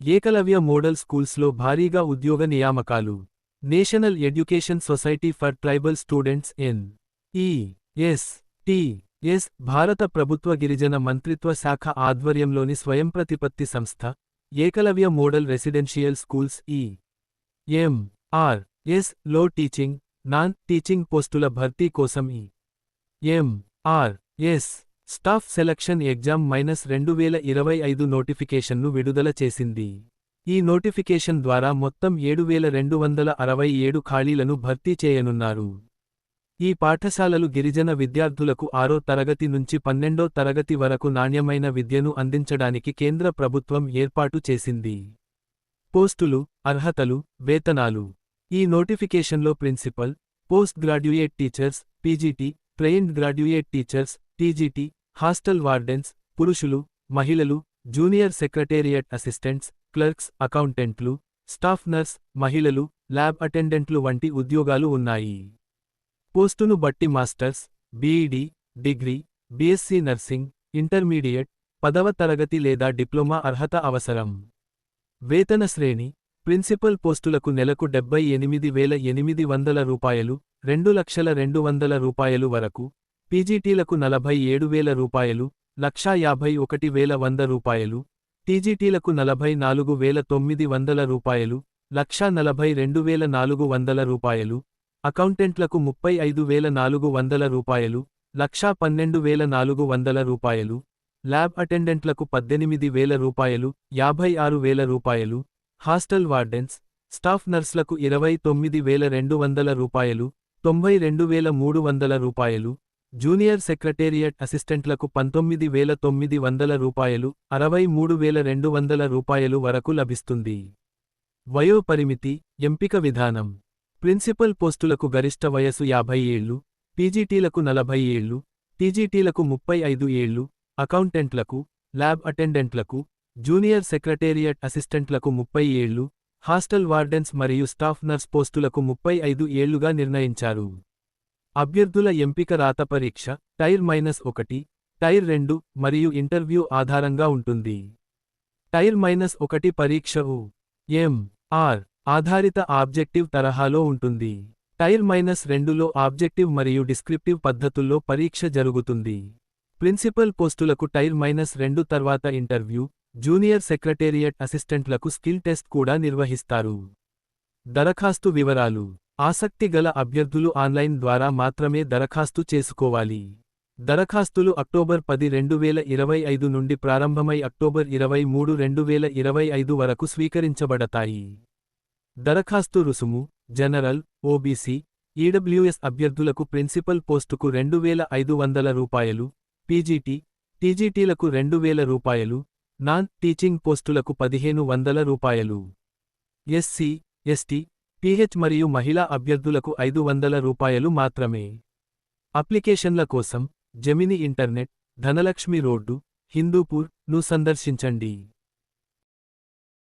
Eklavya model స్కూల్స్లో భారీగా ఉద్యోగ నియామకాలు. National education society for tribal students N E S T yes భారత ప్రభుత్వ గిరిజన మంత్రిత్వ శాఖ ఆధ్వర్యంలోని స్వయంప్రతిపత్తి సంస్థ Eklavya model residential schools E M R ఎస్లో teaching non teaching పోస్టుల భర్తీ కోసం E M R S staff selection exam minus రెండు వేల ఇరవై ఐదు నోటిఫికేషన్ను విడుదల చేసింది. ఈ నోటిఫికేషన్ ద్వారా మొత్తం ఏడు వేల రెండు వందల అరవై ఏడు ఖాళీలను భర్తీ చేయనున్నారు. ఈ పాఠశాలలు గిరిజన విద్యార్థులకు ఆరో తరగతి నుంచి పన్నెండో తరగతి వరకు నాణ్యమైన విద్యను అందించడానికి కేంద్ర ప్రభుత్వం ఏర్పాటు చేసింది. పోస్టులు అర్హతలు వేతనాలు. ఈ నోటిఫికేషన్లో principal post graduate teachers PGT trained graduate teachers TGT hostel wardens పురుషులు మహిళలు జూనియర్ సెక్రటేరియట్ అసిస్టెంట్స్ క్లర్క్స్ అకౌంటెంట్లు స్టాఫ్ నర్స్ మహిళలు ల్యాబ్ అటెండెంట్లు వంటి ఉద్యోగాలు ఉన్నాయి. పోస్టును బట్టి masters BEd degree BSc nursing intermediate పదవ తరగతి లేదా డిప్లొమా అర్హత అవసరం. వేతన శ్రేణి ప్రిన్సిపల్ పోస్టులకు నెలకు డెబ్బై ఎనిమిది వేల ఎనిమిది వందల రూపాయలు రెండు లక్షల రెండు వందల రూపాయలు వరకు పీజీటీలకు నలభై ఏడు వేల రూపాయలు లక్షా యాభై ఒకటి వేల వంద రూపాయలు టీజీటీలకు నలభై నాలుగు వేల తొమ్మిది వందల రూపాయలు లక్షా నలభై రెండు వేల నాలుగు వందల రూపాయలు అకౌంటెంట్లకు ముప్పై ఐదు వేల నాలుగు వందల రూపాయలు లక్షా పన్నెండు వేల నాలుగు వందల రూపాయలు ల్యాబ్ అటెండెంట్లకు పద్దెనిమిది వేల రూపాయలు యాభై ఆరు వేల రూపాయలు హాస్టల్ వార్డెన్స్ స్టాఫ్ నర్స్లకు ఇరవై తొమ్మిది వేల రెండు వందల రూపాయలు తొంభై రెండు వేల మూడు వందల రూపాయలు జూనియర్ సెక్రటేరియట్ అసిస్టెంట్లకు పంతొమ్మిది వేల తొమ్మిది వందల రూపాయలు అరవై మూడు వేల రెండు వందల రూపాయలు వరకు లభిస్తుంది. వయోపరిమితి ఎంపిక విధానం. ప్రిన్సిపల్ పోస్టులకు గరిష్ట వయసు యాభై ఏళ్ళు పీజీటీలకు నలభై ఏళ్ళు టీజీటీలకు ముప్పై ఐదు ఏళ్ళు అకౌంటెంట్లకు ల్యాబ్ అటెండెంట్లకు జూనియర్ సెక్రటేరియట్ అసిస్టెంట్లకు ముప్పై ఏళ్ళు హాస్టల్ వార్డెన్స్ మరియు స్టాఫ్ నర్స్ పోస్టులకు ముప్పై ఐదు ఏళ్ళుగా నిర్ణయించారు. అభ్యర్థుల ఎంపిక రాత పరీక్ష టైర్ మైనస్ ఒకటి టైర్ రెండు మరియు ఇంటర్వ్యూ ఆధారంగా ఉంటుంది. టైర్ మైనస్ ఒకటి పరీక్ష ఉ ఎం ఆర్ ఆధారిత ఆబ్జెక్టివ్ తరహాలో ఉంటుంది. టైర్ మైనస్ రెండులో ఆబ్జెక్టివ్ మరియు డిస్క్రిప్టివ్ పద్ధతుల్లో పరీక్ష జరుగుతుంది. ప్రిన్సిపల్ పోస్టులకు టైర్ మైనస్ రెండు తర్వాత ఇంటర్వ్యూ జూనియర్ సెక్రటేరియట్ అసిస్టెంట్లకు స్కిల్ టెస్ట్ కూడా నిర్వహిస్తారు. దరఖాస్తు వివరాలు ఆసక్తి గల అభ్యర్థులు ఆన్లైన్ ద్వారా మాత్రమే దరఖాస్తు చేసుకోవాలి. దరఖాస్తులు అక్టోబర్ పది రెండు వేల ఇరవై ఐదు నుండి ప్రారంభమై అక్టోబర్ ఇరవై మూడు రెండు వేల ఇరవై ఐదు వరకు స్వీకరించబడతాయి. దరఖాస్తు రుసుము జనరల్ ఓబీసీ ఈడబ్ల్యూఎస్ అభ్యర్థులకు ప్రిన్సిపల్ పోస్టుకు రెండు వేల ఐదు వందల రూపాయలు పీజీటీ టీజీటీలకు రెండు వేల రూపాయలు నాన్ టీచింగ్ పోస్టులకు పదిహేను వందల రూపాయలు. ఎస్సీ ఎస్టీ పీహెచ్ మరియు మహిళా అభ్యర్థులకు ఐదు వందల రూపాయలు మాత్రమే. అప్లికేషన్ల కోసం జమిని ఇంటర్నెట్ ధనలక్ష్మి రోడ్డు హిందూపూర్ను సందర్శించండి.